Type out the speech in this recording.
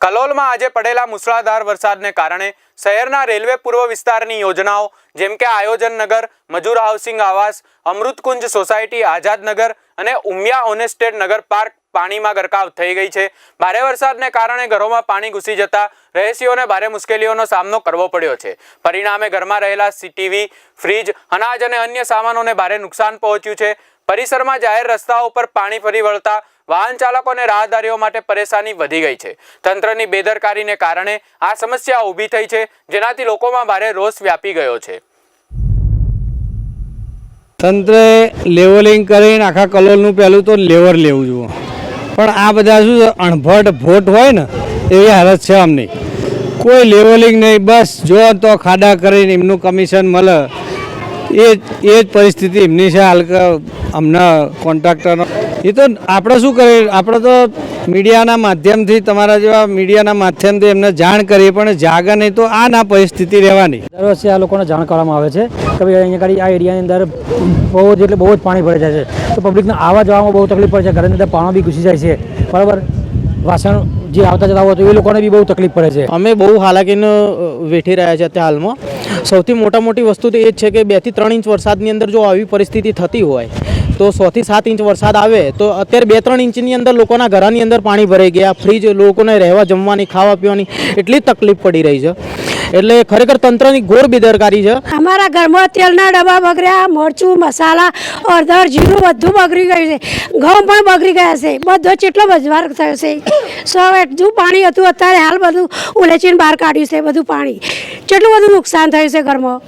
કલોલમાં આજે પડેલા મુસળાધાર વરસાદને કારણે શહેરના રેલવે પૂર્વ વિસ્તારની યોજનાઓ, જેમ કે આયોજન નગર, મજૂર હાઉસિંગ આવાસ, અમૃતકુંજ સોસાયટી આઝાદનગર અને ઉમિયા ઓનેસ્ટેડ નગર પાર્ક પાણીમાં ગરકાવ થઈ ગઈ છે. ભારે વરસાદને કારણે ઘરોમાં પાણી ઘૂસી જતા રહેશીઓને ભારે મુશ્કેલીઓનો સામનો કરવો પડ્યો છે. પરિણામે ઘરમાં રહેલા સીટીવી, ફ્રીજ, અનાજ અને અન્ય સામાનોને ભારે નુકસાન પહોંચ્યું છે. પરિસરમાં જાહેર રસ્તાઓ પર પાણી ફરી વળતા વાહન ચાલકો અને રાહદારીઓ માટે પરેશાની વધી ગઈ છે. તંત્રની બેદરકારીને કારણે આ સમસ્યા ઊભી થઈ છે, જેનાથી લોકોમાં ભારે રોષ વ્યાપી ગયો છે. તંત્રે લેવલિંગ કરીને આખા કલોલનું પહેલું તો લેવર લેવું જુઓ. પણ આ બધા શું અણભટ ભોટ હોય ને, એવી હાલત છે આમની. કોઈ લેવલિંગ નહીં, બસ જો તો ખાડા કરીને એમનું કમિશન મળે. એ જ એ જ પરિસ્થિતિ એમની છે, હાલ અમને કોન્ટ્રાક્ટરનો. એ તો આપણે શું કરીએ? આપણે તો મીડિયાના માધ્યમથી તમારા જેવા મીડિયાના માધ્યમથી એમને જાણ કરીએ પણ જાગે નહીં તો આ ના પરિસ્થિતિ રહેવાની. દર વર્ષે આ લોકોને જાણ કરવામાં આવે છે કે ભાઈ અહીંયા આગળ આ એરિયાની અંદર બહુ જ એટલે બહુ જ પાણી ભરાઈ જાય છે. તો પબ્લિકને આવવા જવામાં બહુ તકલીફ પડે છે. ઘરની અંદર પાણી બી ઘૂસી જાય છે. બરાબર? વાસણ જે આવતા જતા હોય તો એ લોકોને બી બહુ તકલીફ પડે છે. અમે બહુ હાલાકીને વેઠી રહ્યા છે અત્યારે હાલમાં. સૌથી મોટા મોટી વસ્તુ તો એ જ છે કે બેથી ત્રણ ઇંચ વરસાદની અંદર જો આવી પરિસ્થિતિ થતી હોય તો સોથી સાત ઇંચ વરસાદ આવે, તો અત્યારે બે ત્રણ ઇંચની અંદર લોકોના ઘરની અંદર પાણી ભરાઈ ગયા, ફ્રીજ લોકોને રહેવા જમવાની, ખાવા પીવાની એટલી તકલીફ પડી રહી છે. એટલે ખરેખર તંત્રની ઘોર બેદરકારી છે. અમારા ઘરમાં તેલના ડબ્બા બગડ્યા, મરચું, મસાલા અડધર જીરું બધું બગડી ગયું છે. ઘઉં પણ બગડી ગયા છે. બધો જેટલો બજવાર થયો છે. સો એટલું પાણી હતું, અત્યારે હાલ બધું ઉલેચીને બહાર કાઢ્યું છે બધું પાણી. કેટલું બધું નુકસાન થયું છે ઘરમાં?